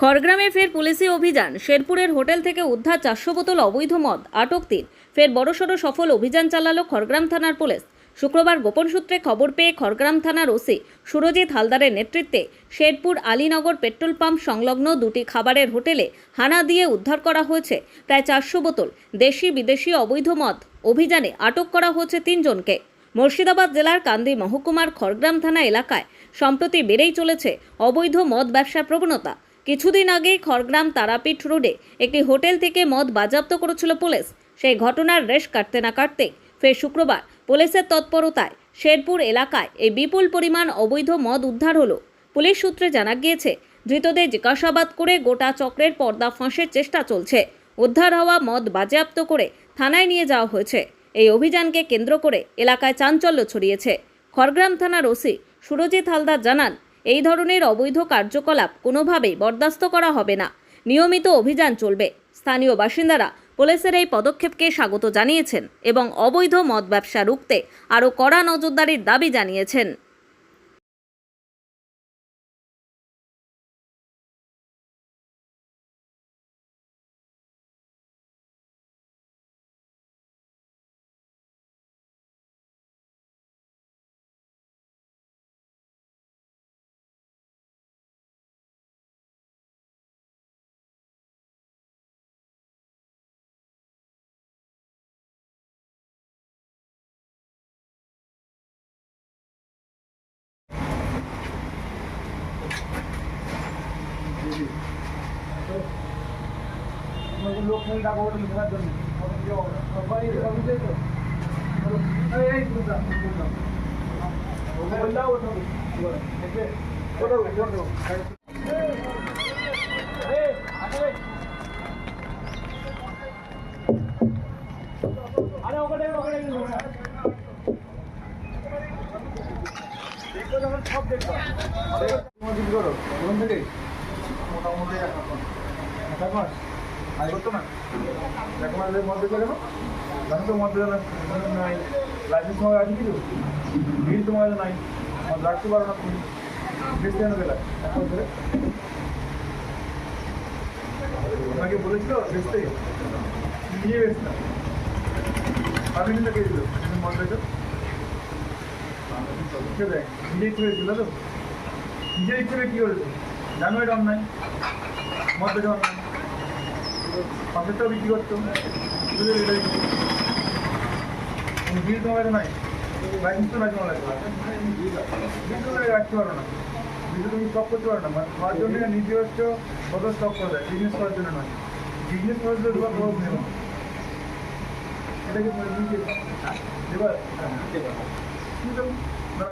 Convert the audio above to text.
খড়গ্রামে ফের পুলিশি অভিযান। শেরপুরের হোটেল থেকে উদ্ধার চারশো বোতল অবৈধ মদ, আটক তিন। ফের বড়সড় সফল অভিযান চালালো খড়গ্রাম থানার পুলিশ। শুক্রবার গোপন সূত্রে খবর পেয়ে খড়গ্রাম থানার ওসি সুরজিৎ হালদারের নেতৃত্বে শেরপুর আলীনগর পেট্রোল পাম্প সংলগ্ন দুটি খাবারের হোটেলে হানা দিয়ে উদ্ধার করা হয়েছে প্রায় চারশো বোতল দেশি বিদেশি অবৈধ মদ। অভিযানে আটক করা হয়েছে তিনজনকে। মুর্শিদাবাদ জেলার কান্দি মহকুমার খড়গ্রাম থানা এলাকায় সম্প্রতি বেড়েই চলেছে অবৈধ মদ ব্যবসার প্রবণতা। কিছুদিন আগে খড়গ্রাম তারাপীঠ রোডে একটি হোটেল থেকে মদ বাজেয়াপ্ত করেছিল পুলিশ। সেই ঘটনার রেশ কাটতে না কাটতে ফের শুক্রবার পুলিশের তৎপরতায় শেরপুর এলাকায় এই বিপুল পরিমাণ অবৈধ মদ উদ্ধার হলো। পুলিশ সূত্রে জানা গিয়েছে, ধৃতদের জিজ্ঞাসাবাদ করে গোটা চক্রের পর্দা ফাঁসের চেষ্টা চলছে। উদ্ধার হওয়া মদ বাজেয়াপ্ত করে থানায় নিয়ে যাওয়া হয়েছে। এই অভিযানকে কেন্দ্র করে এলাকায় চাঞ্চল্য ছড়িয়েছে। খড়গ্রাম থানার ওসি সুরজিৎ হালদার জানান এই ধরনের অবৈধ কার্যকলাপ কোনোভাবেই বরদাস্ত করা হবে না। নিয়মিত অভিযান চলবে। স্থানীয় বাসিন্দারা পুলিশের এই পদক্ষেপকে স্বাগত জানিয়েছেন এবং অবৈধ মদ ব্যবসা রুখতে আরও কড়া নজরদারির দাবি জানিয়েছেন। এই আরে আরে ওখানে ওখানে দেখো যখন সব দেখো মজুদ করো কোন থেকে মোটামুটি এখন আয় করতো না এখন আমাদের মধ্যে করে তো মধ্যে নাই লাইসেন্স তোমার আছে কিছু তোমার নাই আমার রাখতে পারো না তুমি কেন গেলে এখন ধরে তোমাকে বলেছিল বেচতে নিয়ে বেচ না আমি কিন্তু কে দিল মধ্যে নিজে ইচ্ছে হয়েছিল তো নিজের ইচ্ছে কী করেছ জানো এটা অন্যায় মধ্যে অন্যায়। পাশেরটাও বিক্রি করতো বিল তোমার নাই? লাইসেন্স তো নাই তোমার লাগবে বিল তো রাখতে পারো না। বিল তুমি স্টক করতে পারো না। মানে তোমার জন্য নিজস্ব কত স্টক করে দেয় বিজনেস করার জন্য নয়। বিজনেস করার জন্য তোমার কোনো নেই। এটা কি তুমি নিজে এবার আছে